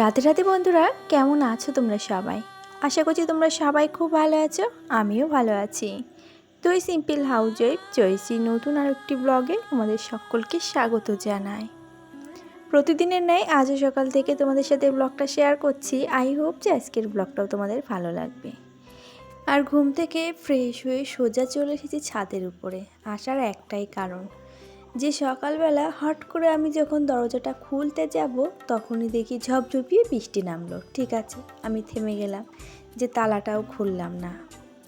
রাতে রাতে বন্ধুরা, কেমন আছো তোমরা সবাই? আশা করছি তোমরা সবাই খুব ভালো আছো, আমিও ভালো আছি। তুই সিম্পল হাউস ওয়াইফ জয়সি নতুন আর একটি ব্লগে তোমাদের সকলকে স্বাগত জানাই। প্রতিদিনের ন্যায় আজও সকাল থেকে তোমাদের সাথে ব্লগটা শেয়ার করছি। আই হোপ যে আজকের ব্লগটাও তোমাদের ভালো লাগবে। আর ঘুম থেকে ফ্রেশ হয়ে সোজা চলে এসেছি ছাদের উপরে, আসার একটাই কারণ। যে সকালবেলা হট করে আমি যখন দরজাটা খুলতে যাব, তখনই দেখি ঝপঝপিয়ে বৃষ্টি নামলো। ঠিক আছে, আমি থেমে গেলাম, যে তালাটাও খুললাম না।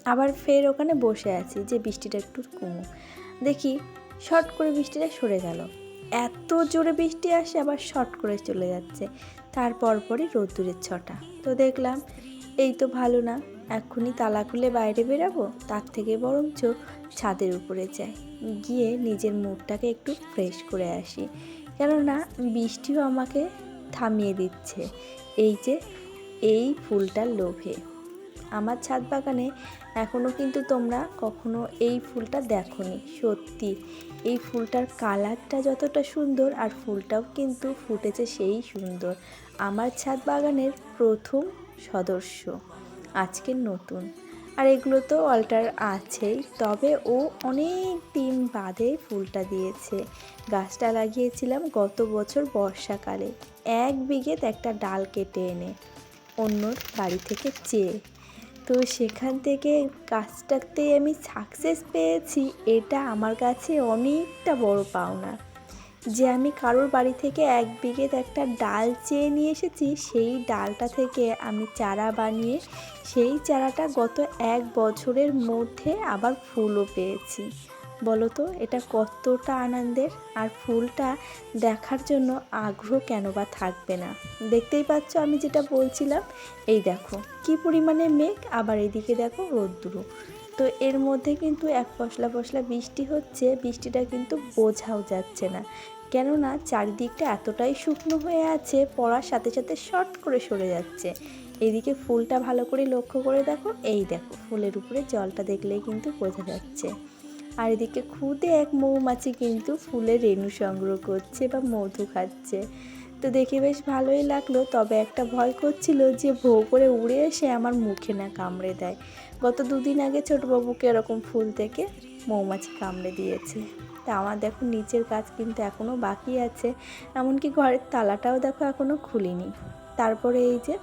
আবার ফের ওখানে বসে আছি যে বৃষ্টিটা একটু কমু দেখি শর্ট করে বৃষ্টিটা সরে গেল। এত জোরে বৃষ্টি আসে, আবার শর্ট করে চলে যাচ্ছে। তারপর পরই রোদ্দুরের ছটা। তো দেখলাম, এই তো ভালো না, এক্ষুনি তালা খুলে বাইরে বেরাবো, তার থেকে বরঞ্চ ছাদের উপরে যাই। গিয়ে নিজের মুডটাকে একটু ফ্রেশ করে আসি। কেননা বৃষ্টিও আমাকে থামিয়ে দিচ্ছে। এই যে, এই ফুলটার লোভে। আমার ছাদ বাগানে এখনও কিন্তু তোমরা কখনো এই ফুলটা দেখোনি, সত্যি। এই ফুলটার কালারটা যতটা সুন্দর আর ফুলটাও কিন্তু ফুটেছে সেই সুন্দর। আমার ছাদ বাগানের প্রথম সদস্য, আজকের নতুন। আর এগুলো তো অল্টার আছেই, তবে ও অনেক দিন বাদে ফুলটা দিয়েছে। গাছটা লাগিয়েছিলাম গত বছর বর্ষাকালে। এক বিঘেত একটা ডাল কেটে এনে অন্যর বাড়ি থেকে চেয়ে। তো সেখান থেকে গাছটাতে আমি সাকসেস পেয়েছি, এটা আমার কাছে অনেকটা বড় পাওনা। যে আমি কারোর বাড়ি থেকে এক বিঘেত একটা ডাল চেয়ে নিয়ে এসেছি, সেই ডালটা থেকে আমি চারা বানিয়ে, সেই চারাটা গত এক বছরের মধ্যে আবার ফুলও পেয়েছি। বলো তো, এটা কতটা আনন্দের? আর ফুলটা দেখার জন্য আগ্রহ কেন বা থাকবে না? দেখতেই পাচ্ছ আমি যেটা বলছিলাম, এই দেখো, কি পরিমাণে মেঘ। আবার এদিকে দেখো রোদ্দুরু তো এর মধ্যে কিন্তু এক পশলা পশলা বৃষ্টি হচ্ছে, বৃষ্টিটা কিন্তু বোঝাও যাচ্ছে না। কেননা চারিদিকটা এতটাই শুকনো হয়ে আছে, পড়ার সাথে সাথে শর্ট করে সরে যাচ্ছে। এদিকে ফুলটা ভালো করে লক্ষ্য করে দেখো, এই দেখো, ফুলের উপরে জলটা দেখলেই কিন্তু বোঝা যাচ্ছে। আর এদিকে খুদে এক মৌমাছি কিন্তু ফুলের রেণু সংগ্রহ করছে বা মধু খাচ্ছে। তো দেখে বেশ ভালোই লাগল, তবে একটা ভয় করছিল যে ভো করে উড়ে এসে আমার মুখে না কামড়ে দেয়। গত দুদিন আগে ছোটবাবুকে এরকম ফুল থেকে মৌমাছি কামড়ে দিয়েছে। তা আমার দেখো নিচের কাজ কিন্তু এখনও বাকি আছে, এমনকি ঘরের তালাটাও দেখো এখনও খুলিনি। তারপরে এই যে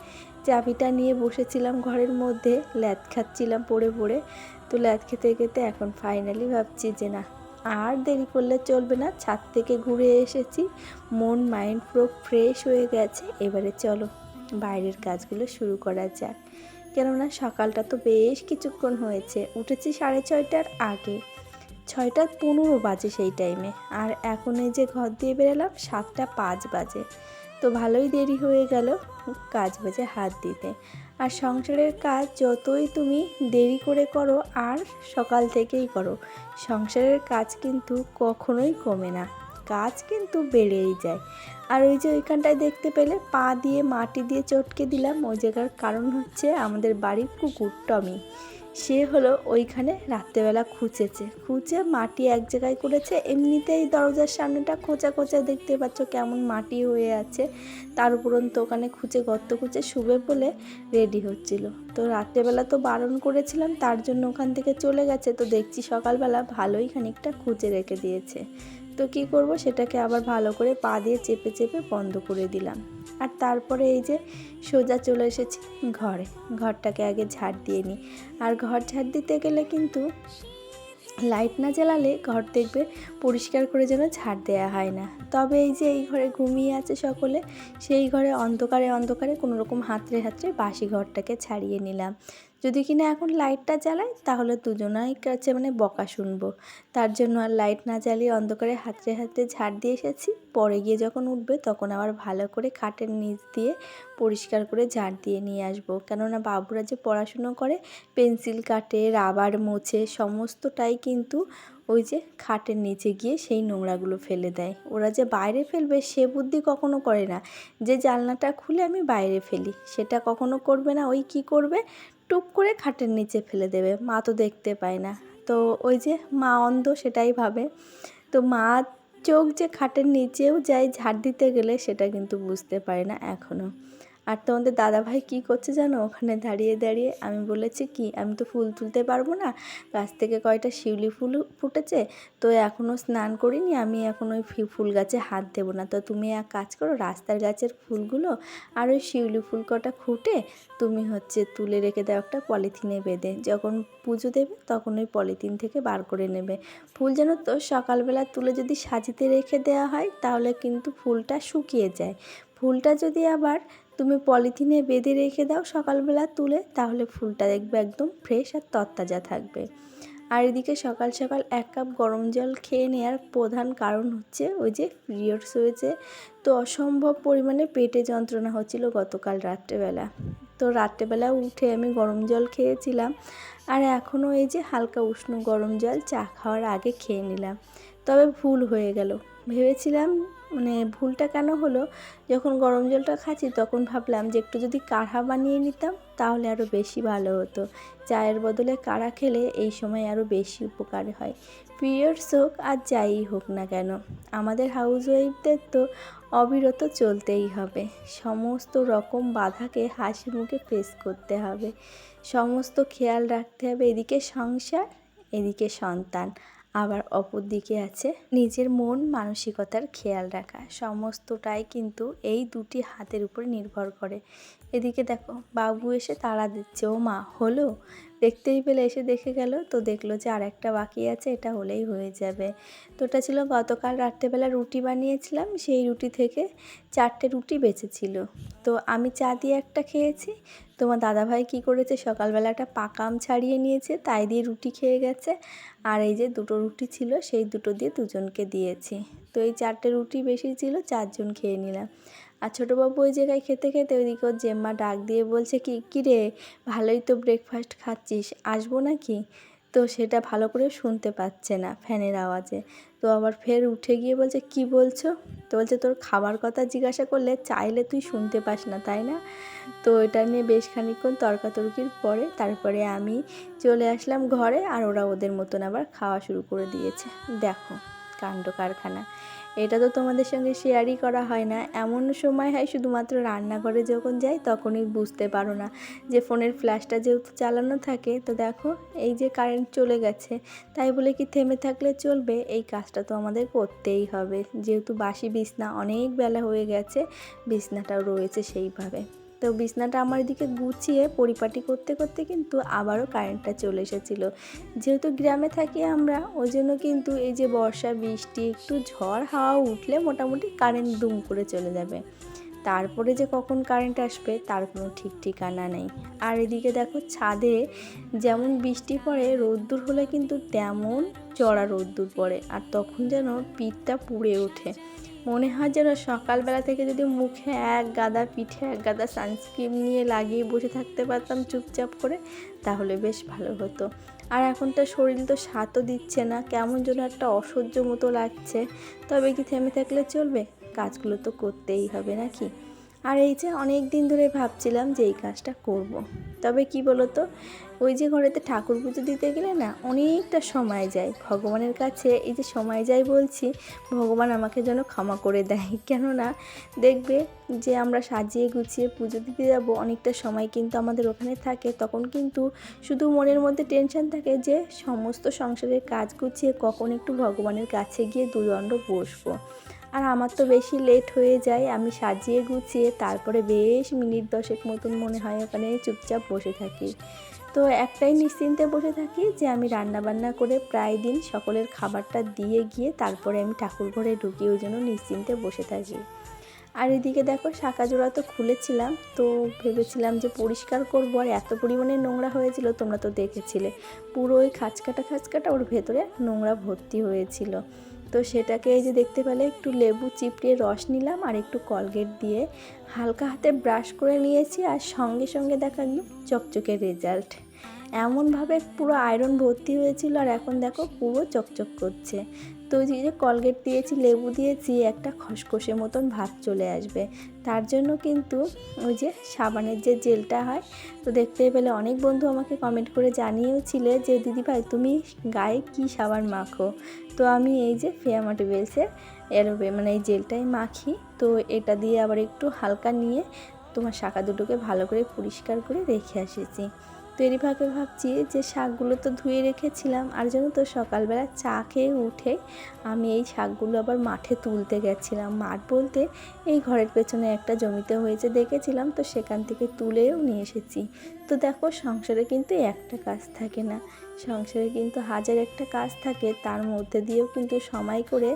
চাবিটা নিয়ে বসেছিলাম ঘরের মধ্যে, ল্যাদ খাচ্ছিলাম পড়ে পড়ে। তো ল্যাদ খেতে খেতে এখন ফাইনালি ভাবছি যে না, আর দেরি করলে চলবে না, ছাদ থেকে ঘুরে এসেছি, মন মাইন্ড পুরো ফ্রেশ হয়ে গেছে। এবারে চলো বাইরের কাজগুলো শুরু করা যাক। কেননা সকালটা তো বেশ কিছুক্ষণ হয়েছে। উঠেছি সাড়ে ছয়টার আগে। ছয়টা পনেরো বাজে সেই টাইমে আর এখন এই যে ঘর দিয়ে বেরোলাম, সাতটা পাঁচ বাজে। তো ভালোই দেরি হয়ে গেল কাজ বাজে হাত দিতে। আর সংসারের কাজ যতই তুমি দেরি করে করো, আর সকাল থেকেই করো, সংসারের কাজ কিন্তু কখনোই কমে না। কাজ কিন্তু বেড়েই যায়। আর ওই যে ওইখানটায় দেখতে পেলে পা দিয়ে মাটি দিয়ে চটকে দিলাম, ওই জায়গার কারণ হচ্ছে আমাদের বাড়ির কুকুর টমি। সে হলো ওইখানে রাত্রেবেলা খুঁচেছে খুঁচে মাটি এক জায়গায় করেছে, এমনিতেই দরজার সামনেটা খোঁচা খোঁচা দেখতে পাচ্ছ কেমন মাটি হয়ে আছে। তার উপরন্ত ওখানে খুঁচে গর্ত খুঁচে শুবে বলে রেডি হচ্ছিল। তো রাত্রেবেলা তো বারণ করেছিলাম, তার জন্য ওখান থেকে চলে গেছে। তো দেখছি সকালবেলা ভালোই খানিকটা খুঁজে রেখে দিয়েছে। তো কি করব? সেটাকে আবার ভালো করে পা দিয়ে চেপে চেপে বন্ধ করে দিলাম। আর তারপরে এই যে সোজা চলে এসেছি ঘরে। ঘরটাকে আগে ঝাড় দিয়ে নিই। আর ঘর ঝাড় দিতে গেলে কিন্তু লাইট না জ্বালালে ঘর দেখবে পরিষ্কার করে যেন ঝাড় দেওয়া হয় না। তবে এই যে এই ঘরে ঘুমিয়ে আছে সকলে, সেই ঘরে অন্ধকারে অন্ধকারে কোনো রকম হাতড়ে হাতড়ে বাসি ঘরটাকে ছাড়িয়ে নিলাম। যদি কিনা এখন লাইটটা জ্বালাই তাহলে দুজনাই কাছে মানে বকা শুনব। তার জন্য আর লাইট না জ্বালিয়ে অন্ধকারে হাতড়ে হাতড়ে ঝাড় দিয়ে এসেছি। পরে গিয়ে যখন উঠবে, তখন আবার ভালো করে খাটের নিচ দিয়ে পরিষ্কার করে ঝাড় দিয়ে নিয়ে আসব। কেননা বাবুরা যে পড়াশুনো করে, পেন্সিল কাটে, রাবার মোছে, সমস্তটাই কিন্তু ওই যে খাটের নিচে গিয়ে সেই নোংরাগুলো ফেলে দেয়। ওরা যে বাইরে ফেলবে, সে বুদ্ধি কখনো করে না। যে জানলাটা খুলে আমি বাইরে ফেলি। সেটা কখনো করবে না, ওই কি করবে? টুপ করে খাটের নিচে ফেলে দেবে। মা তো দেখতে পায় না। তো ওই যে মা অন্ধ সেটাই ভাবে। তো মা চোখ যে খাটের নিচেও যায় ঝাড় দিতে গেলে সেটা কিন্তু বুঝতে পারে না এখনও আর তোমাদের দাদাভাই কি করছে জানো? ওখানে দাঁড়িয়ে দাঁড়িয়ে আমি বলেছি কি, আমি তো ফুল তুলতে পারব না। গাছ থেকে কয়টা শিউলি ফুল ফুটেছে? তো এখনও স্নান করিনি, আমি এখন ওই ফুল গাছে হাত দেবো না। তো তুমি এক কাজ করো, রাস্তার গাছের ফুলগুলো আর ওই শিউলি ফুল কটা খুঁটে তুমি হচ্ছে তুলে রেখে দাও একটা পলিথিনে বেঁধে। যখন পুজো দেবে তখন ওই পলিথিন থেকে বার করে নেবে। ফুল যেন তো সকালবেলা তুলে যদি সাজিতে রেখে দেওয়া হয় তাহলে কিন্তু ফুলটা শুকিয়ে যায়। ফুলটা যদি আবার তুমি পলিথিনে বেঁধে রেখে দাও সকালবেলা তুলে, তাহলে ফুলটা দেখবে একদম ফ্রেশ আর তরতাজা থাকবে। আর এদিকে সকাল সকাল এক কাপ গরম জল খেয়ে নেওয়ার প্রধান কারণ হচ্ছে ওই যে পিরিয়ডস হয়েছে। তো অসম্ভব পরিমাণে পেটে যন্ত্রণা হচ্ছিল গতকাল রাত্রেবেলা। তো রাত্রেবেলা উঠে আমি গরম জল খেয়েছিলাম আর এখনও এই যে হালকা উষ্ণ গরম জল চা খাওয়ার আগে খেয়ে নিলাম। তবে ভুল হয়ে গেল। ভেবেছিলাম মানে ভুলটা কেন হলো? যখন গরম জলটা খাচ্ছি তখন ভাবলাম যে একটু যদি কাঢ়া বানিয়ে নিতাম তাহলে আরও বেশি ভালো হতো। চায়ের বদলে কাড়া খেলে এই সময় আরও বেশি উপকার হয়। পিরিয়ডস হোক আর যাই হোক না কেন, আমাদের হাউস ওয়াইফদের তো অবিরত চলতেই হবে। সমস্ত রকম বাধাকে হাসি মুখে ফেস করতে হবে। সমস্ত খেয়াল রাখতে হবে, এদিকে সংসার, এদিকে সন্তান। আবার অপর দিকে আছে নিজের মন, মানসিকতার খেয়াল রাখা। সমস্তটাই কিন্তু এই দুটি হাতের উপর নির্ভর করে। এদিকে দেখো, বাবু এসে তাড়া দিচ্ছে ও মা হলো? দেখতেই পেলে, এসে দেখে গেল। তো দেখল যে আর একটা বাকি আছে, এটা হলেই হয়ে যাবে। তো ওটা ছিল গতকাল রাত্রেবেলা রুটি বানিয়েছিলাম, সেই রুটি থেকে চারটে রুটি বেঁচেছিল। তো আমি চা দিয়ে একটা খেয়েছি। তোমার দাদাভাই কি করেছে সকালবেলা একটা পাকা ছাড়িয়ে নিয়েছে, তাই দিয়ে রুটি খেয়ে গেছে। আর এই যে দুটো রুটি ছিল, সেই দুটো দিয়ে দুজনকে দিয়েছি। তো এই চারটে রুটি বেশি ছিল, চারজন খেয়ে নিলাম। আর ছোটোবাবু ওই জায়গায় খেতে খেতে ওইদিকে ওর জেম্মা ডাক দিয়ে বলছে, কি, কী রে? ভালোই তো ব্রেকফাস্ট খাচ্ছিস, আসব নাকি? তো সেটা ভালো করে শুনতে পাচ্ছে না ফ্যানের আওয়াজে। তো আবার ফের উঠে গিয়ে বলছে, কি বলছো? তো বলছে, তোর খাবার কথা জিজ্ঞাসা করলে চাইলে তুই শুনতে পাস না, তাই না? তো এটা নিয়ে বেশ খানিক্ষণ তর্কাতর্কির পরে তারপরে আমি চলে আসলাম ঘরে আর ওরা ওদের মতন আবার খাওয়া শুরু করে দিয়েছে। দেখো। কাণ্ড কারখানা। এটা তো তোমাদের সঙ্গে শেয়ারই করা হয় না। এমন সময় হয় শুধুমাত্র রান্নাঘরে যখন যাই তখনই বুঝতে পারো না যে ফোনের ফ্ল্যাশটা যেহেতু চালানো থাকে, তো দেখো এই যে কারেন্ট চলে গেছে। তাই বলে কি থেমে থাকলে চলবে? এই কাজটা তো আমাদের করতেই হবে। যেহেতু বাসি বিছনা অনেক বেলা হয়ে গেছে, বিছনাটাও রয়েছে সেইভাবে। তো বিছনাটা আমার দিকে গুছিয়ে পরিপাটি করতে করতে কিন্তু আবারও কারেন্টটা চলে এসেছিল। যেহেতু গ্রামে থাকি আমরা ওই জন্য কিন্তু এই যে বর্ষা, বৃষ্টি, একটু ঝড়, হাওয়া উঠলে মোটামুটি কারেন্ট দুম করে চলে যাবে। তারপরে যে কখন কারেন্ট আসবে, তার কোনো ঠিক ঠিকানা নেই। আর এদিকে দেখো ছাদে যেমন বৃষ্টি পড়ে, রোদ্দুর হলে কিন্তু তেমন চড়া রোদ্দুর পড়ে। আর তখন যেন পিঠটা পুড়ে ওঠে। মনে হয় যেন সকালবেলা থেকে যদি মুখে এক গাদা পিঠে, এক গাদা সানস্ক্রিন নিয়ে লাগিয়ে বসে থাকতে পারতাম চুপচাপ করে, তাহলে বেশ ভালো হতো। আর এখন তো শরীর তো স্বাদও দিচ্ছে না, কেমন যেন একটা অসহ্য মতো লাগছে। তবে কি থেমে থাকলে চলবে? কাজগুলো তো করতেই হবে, নাকি? আর এই যে অনেক দিন ধরে ভাবছিলাম যে এই কাজটা করব। তবে কি বলতো, ওই যে ঘরেতে ঠাকুর পুজো দিতে গেলে না অনেকটা সময় যায়। ভগবানের কাছে এই যে সময় যায় বলছি, ভগবান আমাকে যেন ক্ষমা করে দেয়। কেননা দেখবে যে আমরা সাজিয়ে গুছিয়ে পুজো দিতে যাব, অনেকটা সময় কিন্তু আমাদের ওখানে থাকে। তখন কিন্তু শুধু মনের মধ্যে টেনশন থাকে যে সমস্ত সংসারের কাজ গুছিয়ে কখন একটু ভগবানের কাছে গিয়ে দুদণ্ড বসবো। আর আমার তো বেশি লেট হয়ে যায়, আমি সাজিয়ে গুছিয়ে তারপরে বেশ মিনিট দশেক মতন মনে হয় ওখানে চুপচাপ বসে থাকি। তো একটাই নিশ্চিন্তে বসে থাকি যে আমি রান্না বান্না করে প্রায় দিন সকলের খাবারটা দিয়ে গিয়ে তারপরে আমি ঠাকুর ঘরে ঢুকি ওই জন্য নিশ্চিন্তে বসে থাকি। আর এদিকে দেখো শাঁকা জোড়া তো খুলেছিলাম, তো ভেবেছিলাম যে পরিষ্কার করব আর এত পরিমাণে নোংরা হয়েছিল, তোমরা তো দেখেছিলে। পুরো ওই খাঁচকাটা খাঁচকাটা ওর ভেতরে নোংরা ভর্তি হয়েছিল। তো সেটাকে এই যে দেখতে পেলে একটু লেবু চিপড়িয়ে রস নিলাম আর একটু কলগেট দিয়ে হালকা হাতে ব্রাশ করে নিয়েছি আর সঙ্গে সঙ্গে দেখা গেল চকচকে রেজাল্ট। এমনভাবে পুরো আয়রন ভর্তি হয়েছিল আর এখন দেখো পুরো চকচক করছে। তো ওই যে কলগেট দিয়েছি, লেবু দিয়েছি, একটা খসখসে মতন ভাব চলে আসবে। তার জন্য কিন্তু ওই যে সাবানের যে জেলটা হয়, তো দেখতে পেলে অনেক বন্ধু আমাকে কমেন্ট করে জানিয়েওছিলে যে, দিদি ভাই, তুমি গায়ে কি সাবান মাখো? তো আমি এই যে ফেয়ামাটি বেলসের এরোবে মানে এই জেলটাই মাখি। তো এটা দিয়ে আবার একটু হালকা নিয়ে তোমার শাখা দুটোকে ভালো করে পরিষ্কার করে রেখে এসেছি তো এরই ভাগে ভাবছি যে শাকগুলো তো ধুয়ে রেখেছিলাম, আর যেন তো সকালবেলা চা খেয়ে উঠে আমি এই শাকগুলো আবার মাঠে তুলতে গেছিলাম। মাঠ বলতে এই ঘরের পেছনে একটা জমিতে হয়েছে দেখেছিলাম, তো সেখান থেকে তুলেও নিয়ে এসেছি। তো দেখো সংসারে কিন্তু একটা কাজ থাকে না। সংসারে কিন্তু হাজার একটা কাজ থাকে, তার মধ্যে দিয়েও কিন্তু সময় করে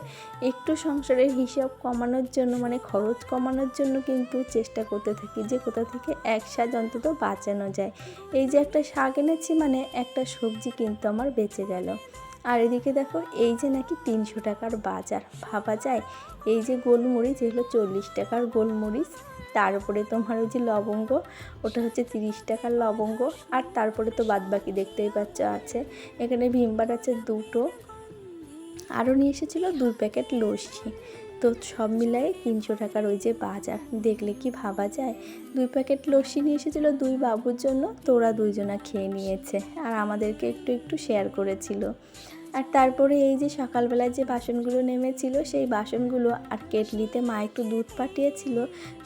একটু সংসারের হিসাব কমানোর জন্য মানে খরচ কমানোর জন্য কিন্তু চেষ্টা করতে থাকি, যে কোথা থেকে এক সাজ অন্তত বাঁচানো যায়। এই যে একটা শাক এনেছি মানে একটা সবজি কিন্তু আমার বেঁচে গেল। আর এদিকে দেখো, এই যে নাকি তিনশো টাকার বাজার, ভাবা যায়? এই যে গোলমরিচ, এগুলো চল্লিশ টাকার গোলমরিচ। তার উপরে তোমার ওই যে লবঙ্গ, ওটা হচ্ছে তিরিশ টাকার লবঙ্গ, আর তারপরে তো বাদবাকি দেখতেই পাচ্ছ আছে। এখানে ভীমবার আছে দুটো। আরও নিয়ে এসেছিল দুই প্যাকেট লস্যি। তো সব মিলাই তিনশো টাকার ওই যে বাজার। দেখলে কি ভাবা যায়? দুই প্যাকেট লস্যি নিয়ে এসেছিল দুই বাবুর জন্য তোরা দুইজনা খেয়ে নিয়েছে। আর আমাদেরকে একটু একটু শেয়ার করেছিল। আর তারপরে এই যে সকালবেলায় যে বাসনগুলো নেমেছিল, সেই বাসনগুলো আর কেটলিতে মা একটু দুধ পাঠিয়েছিল।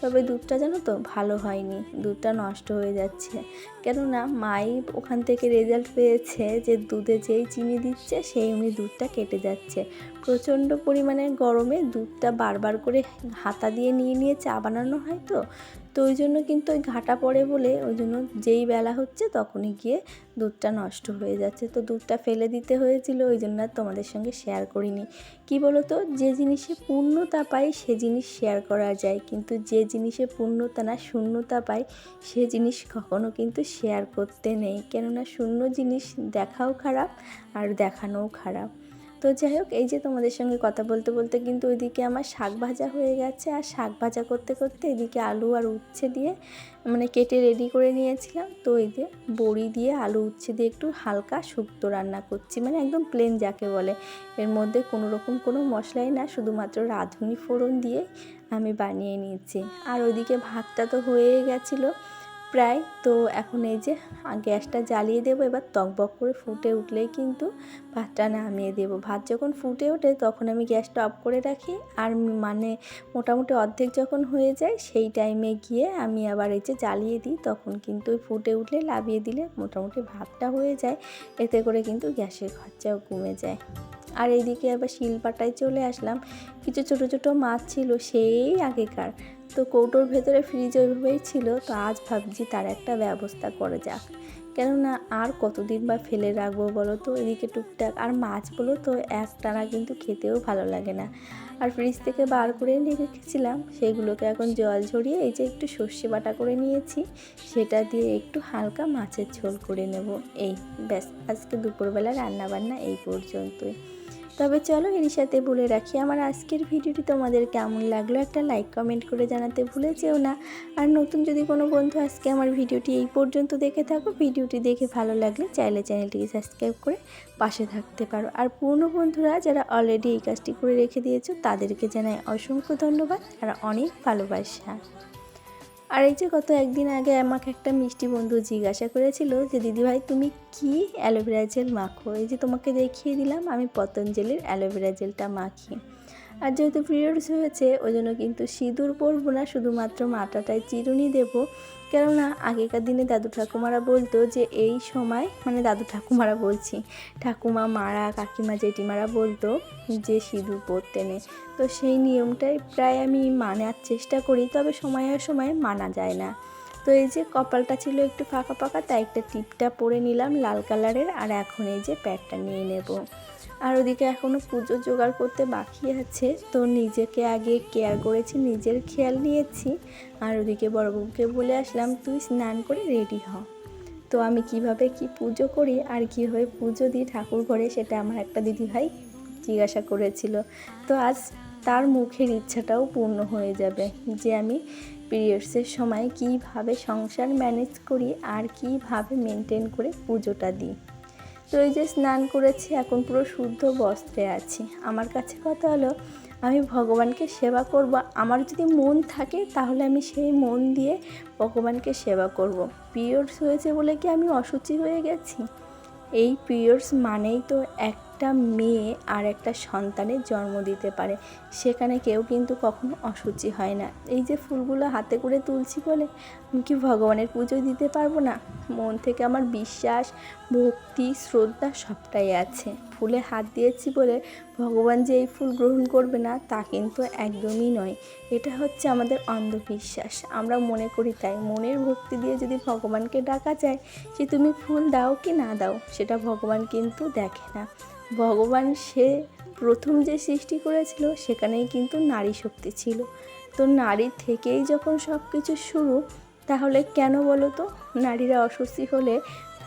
তবে দুধটা জানো তো ভালো হয়নি, দুধটা নষ্ট হয়ে যাচ্ছে। কেননা মাই ওখান থেকে রেজাল্ট পেয়েছে যে দুধে যেই চিনি দিচ্ছে, সেই এমনি দুধটা কেটে যাচ্ছে। প্রচণ্ড পরিমাণে গরমে দুধটা বারবার করে হাতা দিয়ে নিয়ে নিয়ে চা বানানো হয় তো তো ওই জন্য কিন্তু ওই ঘাটা পড়ে বলে ওই জন্য যেই বেলা হচ্ছে তখনই গিয়ে দুধটা নষ্ট হয়ে যাচ্ছে। তো দুধটা ফেলে দিতে হয়েছিল, ওই জন্য আর তোমাদের সঙ্গে শেয়ার করিনি। কি বলো তো যে জিনিসে পূর্ণতা পাই, সে জিনিস শেয়ার করা যায়। কিন্তু যে জিনিসে পূর্ণতা না, শূন্যতা পাই, সে জিনিস কখনো কিন্তু শেয়ার করতে নেই। কেননা শূন্য জিনিস দেখাও খারাপ আর দেখানোও খারাপ। তো যাই হোক, এই যে তোমাদের সঙ্গে কথা বলতে বলতে কিন্তু ওইদিকে আমার শাক ভাজা হয়ে গেছে। আর শাক ভাজা করতে করতে এদিকে আলু আর উচ্ছে দিয়ে মানে কেটে রেডি করে নিয়েছিলাম। তো এই যে বড়ি দিয়ে আলু উচ্ছে দিয়ে একটু হালকা শুক্তো রান্না করছি মানে একদম প্লেন যাকে বলে। এর মধ্যে কোনো রকম কোনো মশলাই না, শুধুমাত্র রাঁধুনি ফোড়ন দিয়ে আমি বানিয়ে নিয়েছি। আর ওইদিকে ভাতটা তো হয়ে গেছিল। প্রায়। তো এখন এই যে গ্যাসটা জ্বালিয়ে দেবো, এবার টকবক করে ফুটে উঠলেই কিন্তু ভাতটা নামিয়ে দেবো। ভাত যখন ফুটে ওঠে তখন আমি গ্যাসটা অফ করে রাখি। আর মানে মোটামুটি অর্ধেক যখন হয়ে যায় সেই টাইমে গিয়ে আমি আবার এই যে জ্বালিয়ে দিই, তখন কিন্তু ফুটে উঠলে লাভিয়ে দিলে মোটামুটি ভাতটা হয়ে যায়। এতে করে কিন্তু গ্যাসের খরচাও কমে যায়। আর এইদিকে আবার শিলপাটায় চলে আসলাম। কিছু ছোট ছোট মাছ ছিল সেই আগেকার। তো কৌটোর ভেতরে ফ্রিজ ওইভাবেই ছিল, তো আজ ভাবছি তার একটা ব্যবস্থা করে যাক। কেননা আর কতদিন বা ফেলে রাখব বলো তো? এদিকে টুকটাক, আর মাছ বলো তো একটানা কিন্তু খেতেও ভালো লাগে না। আর ফ্রিজ থেকে বার করে নিয়ে রেখেছিলাম, সেগুলোকে এখন জল ঝরিয়ে এই যে একটু সর্ষে বাটা করে নিয়েছি, সেটা দিয়ে একটু হালকা মাছের ঝোল করে নেব। এই, ব্যাস, আজকে দুপুরবেলা রান্নাবান্না এই পর্যন্তই। তবে চলো এর সাথে বলে রাখি, আমার আজকের ভিডিওটি তোমাদের কেমন লাগল একটা লাইক কমেন্ট করে জানাতে ভুলে যেও না। আর নতুন যদি কোনো বন্ধু আজকে আমার ভিডিওটি এই পর্যন্ত দেখে থাকো, ভিডিওটি দেখে ভালো লাগলে চাইলে চ্যানেলটিকে সাবস্ক্রাইব করে পাশে থাকতে পারো। আর পুরনো বন্ধুরা যারা অলরেডি এই কাজটি করে রেখে দিয়েছ, তাদেরকে জানাই অসংখ্য ধন্যবাদ আর অনেক ভালোবাসা। আর এই যে গত একদিন আগে আমাকে একটা মিষ্টি বন্ধু জিজ্ঞাসা করেছিল যে, দিদিভাই, তুমি কি অ্যালোভেরা জেল মাখো? এই যে তোমাকে দেখিয়ে দিলাম, আমি পতঞ্জলির অ্যালোভেরা জেলটা মাখি। আর যেহেতু পিরিয়ডস হয়েছে, ওই জন্য কিন্তু সিঁদুর পরবো না, শুধুমাত্র মাটাটায় চিরুনি দেব। কেননা আগেকার দিনে দাদু ঠাকুমারা বলতো যে এই সময় মানে দাদু ঠাকুমারা বলছি, ঠাকুমা, মারা, কাকিমা, জেঠিমারা বলতো যে সিঁদুর পরতে নেই তো সেই নিয়মটাই প্রায় আমি মানার চেষ্টা করি, তবে সময়ের সময় মানা যায় না। তো এই যে কপালটা ছিল একটু ফাঁকা ফাঁকা, তাই একটা টিপটা পরে নিলাম লাল কালারের, আর এখন এই যে প্যাডটা নিয়ে নেব। আর ওদিকে এখনও পুজো জোগাড় করতে বাকি আছে। তো নিজেকে আগে কেয়ার করেছি, নিজের খেয়াল নিয়েছি। আর ওদিকে বড়বাবুকে বলে আসলাম, তুই স্নান করে রেডি হ। তো আমি কীভাবে কি পুজো করি আর কীভাবে পুজো দিই ঠাকুর ঘরে সেটা আমার একটা দিদিভাই জিজ্ঞাসা করেছিল। তো আজ তার মুখের ইচ্ছাটাও পূর্ণ হয়ে যাবে যে আমি পিরিয়ডসের সময় কীভাবে সংসার ম্যানেজ করি আর কীভাবে মেনটেন করে পুজোটা দিই। তো এই যে স্নান করেছি, এখন পুরো শুদ্ধ বস্ত্রে আছি। আমার কাছে কথা হলো, আমি ভগবানকে সেবা করব। আমার যদি মন থাকে, তাহলে আমি সেই মন দিয়ে ভগবানকে সেবা করব। পিরিয়ডস হয়েছে বলে কি আমি অসুচি হয়ে গেছি? এই পিরিয়ডস মানেই তো এক একটা মেয়ে আর একটা সন্তানের জন্ম দিতে পারে। সেখানে কেউ কিন্তু কখনো অসুচি হয় না। এই যে ফুলগুলো হাতে করে তুলছি বলে, আমি কি ভগবানের পুজো দিতে পারব না? মন থেকে আমার বিশ্বাস, ভক্তি, শ্রদ্ধা সবটাই আছে। ফুলে হাত দিয়েছি বলে ভগবান যে এই ফুল গ্রহণ করবে না, তা কিন্তু একদমই নয়। এটা হচ্ছে আমাদের অন্ধবিশ্বাস। আমরা মনে করি তাই। মনের ভক্তি দিয়ে যদি ভগবানকে ডাকা যায় যে তুমি ফুল দাও কি না দাও, সেটা ভগবান কিন্তু দেখে না। ভগবান সে প্রথম যে সৃষ্টি করেছিল, সেখানেই কিন্তু নারী শক্তি ছিল। তো নারী থেকেই যখন সব কিছু শুরু, তাহলে কেন বলো তো? নারীরা অস্বস্তি হলে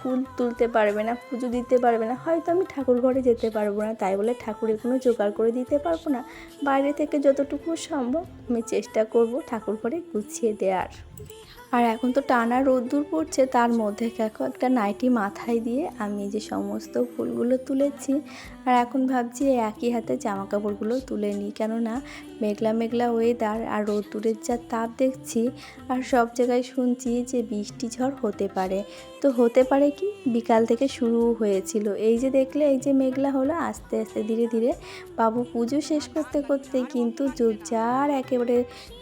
ফুল তুলতে পারবে না, পুজো দিতে পারবে না, হয়তো আমি ঠাকুর ঘরে যেতে পারব না, তাই বলে ঠাকুরের কোনো জোগাড় করে দিতে পারব না। বাইরে থেকে যতটুকু সম্ভব আমি চেষ্টা করব ঠাকুর ঘরে গুছিয়ে দেওয়ার। আর এখন তো টানা রোদ্দুর পড়ছে, তার মধ্যে দেখো একটা নাইটি মাথায় দিয়ে আমি যে সমস্ত ফুলগুলো তুলেছি। আর এখন ভাবছি একই হাতে জামা কাপড়গুলো তুলে নিই, কেননা মেঘলা মেঘলা ওয়েদার আর রোদ্দুরের যা তাপ দেখছি আর সব জায়গায় শুনছি যে বৃষ্টি ঝড় হতে পারে। তো হতে পারে কি? বিকাল থেকে শুরু হয়েছিল। এই যে দেখলে, এই যে মেঘলা হলো, আস্তে আস্তে ধীরে ধীরে বাবু পুজো শেষ করতে করতে কিন্তু জোরজার একেবারে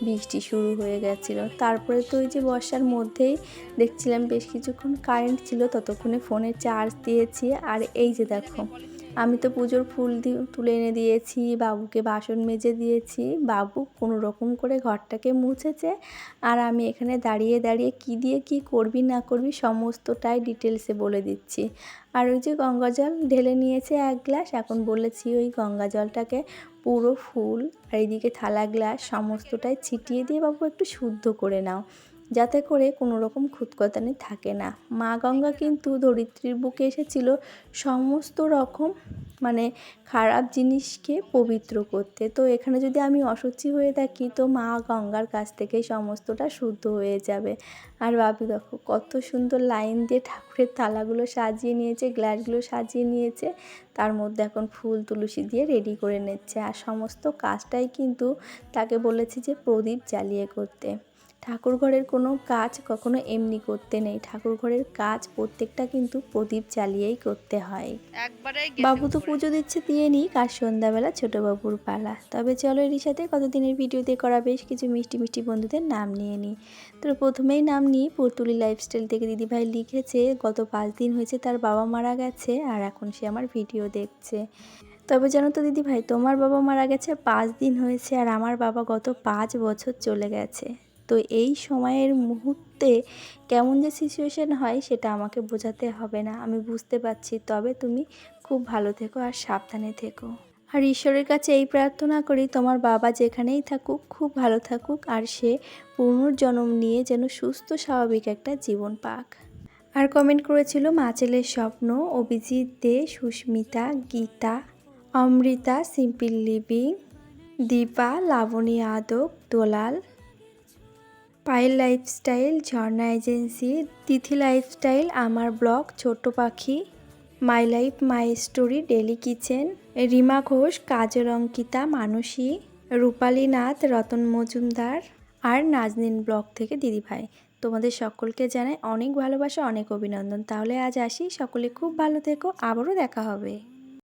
বৃষ্টি শুরু হয়ে গেছিল। তারপরে তো ওই যে বর্ষার মধ্যেই দেখছিলাম বেশ কিছুক্ষণ কারেন্ট ছিল, ততক্ষণে ফোনে চার্জ দিয়েছি। আর এই যে দেখো, আমি তো পুজোর ফুল দিয়ে তুলে এনে দিয়েছি, বাবুকে বাসন মেজে দিয়েছি। বাবু কোনো রকম করে ঘরটাকে মুছেছে। আর আমি এখানে দাঁড়িয়ে দাঁড়িয়ে কি দিয়ে কি করবি না করবি সমস্তটাই ডিটেলসে বলে দিচ্ছি। আর ওই যে গঙ্গা জল ঢেলে নিয়েছে এক গ্লাস, এখন বলেছি ওই গঙ্গা জলটাকে পুরো ফুল আর এইদিকে থালা গ্লাস সমস্তটাই ছিটিয়ে দিয়ে বাবু একটু শুদ্ধ করে নাও। যাতে করে কোনো রকম খুঁতকতানি থাকে না। মা গঙ্গা কিন্তু ধরিত্রীর বুকে এসেছিল সমস্ত রকম মানে খারাপ জিনিসকে পবিত্র করতে। তো এখানে যদি আমি অসুচি হয়ে থাকি, তো মা গঙ্গার কাছ থেকেই সমস্তটা শুদ্ধ হয়ে যাবে। আর ভাবি, দেখো, কত সুন্দর লাইন দিয়ে ঠাকুরের থালাগুলো সাজিয়ে নিয়েছে, গ্লাসগুলো সাজিয়ে নিয়েছে। তার মধ্যে এখন ফুল, তুলসী দিয়ে রেডি করে নিচ্ছে। আর সমস্ত কাজটাই কিন্তু তাকে বলেছি যে প্রদীপ জ্বালিয়ে করতে। ঠাকুর ঘরের কোনো কাজ কখনো এমনি করতে নেই। ঠাকুর ঘরের কাজ প্রত্যেকটা কিন্তু প্রদীপ জ্বালিয়েই করতে হয়। বাবু তো পুজো দিচ্ছে দিয়ে নিই কার সন্ধ্যাবেলা ছোট বাবুর পালা। তবে চলো এর সাথে কতদিনের ভিডিওতে করা বেশ কিছু মিষ্টি মিষ্টি বন্ধুদের নাম নিয়ে নিই। তো প্রথমেই নাম নিই পুরতুলি লাইফস্টাইল থেকে দিদিভাই লিখেছে গত পাঁচ দিন হয়েছে তার বাবা মারা গেছে আর এখন সে আমার ভিডিও দেখছে। তবে জানো তো দিদি ভাই তোমার বাবা মারা গেছে পাঁচ দিন হয়েছে আর আমার বাবা গত পাঁচ বছর চলে গেছে। তো এই সময়ের মুহূর্তে কেমন যে সিচুয়েশান হয় সেটা আমাকে বোঝাতে হবে না। আমি বুঝতে পারছি, তবে তুমি খুব ভালো থেকো আর সাবধানে থেকো। আর ঈশ্বরের কাছে এই প্রার্থনা করি, তোমার বাবা যেখানেই থাকুক, খুব ভালো থাকুক আর সে পুনর্জন্ম নিয়ে যেন সুস্থ, স্বাভাবিক একটা জীবন পাক। আর কমেন্ট করেছিল মাচেলের স্বপ্ন, Abhijit De, Susmita, Gita, Amrita, simple living, Dipa, Labani Adak, Dolal Payel lifestyle, Jharna agency, Tithi lifestyle, আমার ব্লগ, ছোট্ট পাখি, my life, my story daily kitchen, Rima Ghosh, Kajal Ankita, Manasi, Rupali Nath, Ratan Majumdar R Naznin blog থেকে দিদিভাই। তোমাদের সকলকে জানাই অনেক ভালোবাসা, অনেক অভিনন্দন। তাহলে আজ আসি। সকলে খুব ভালো থেকো। আবারও দেখা হবে।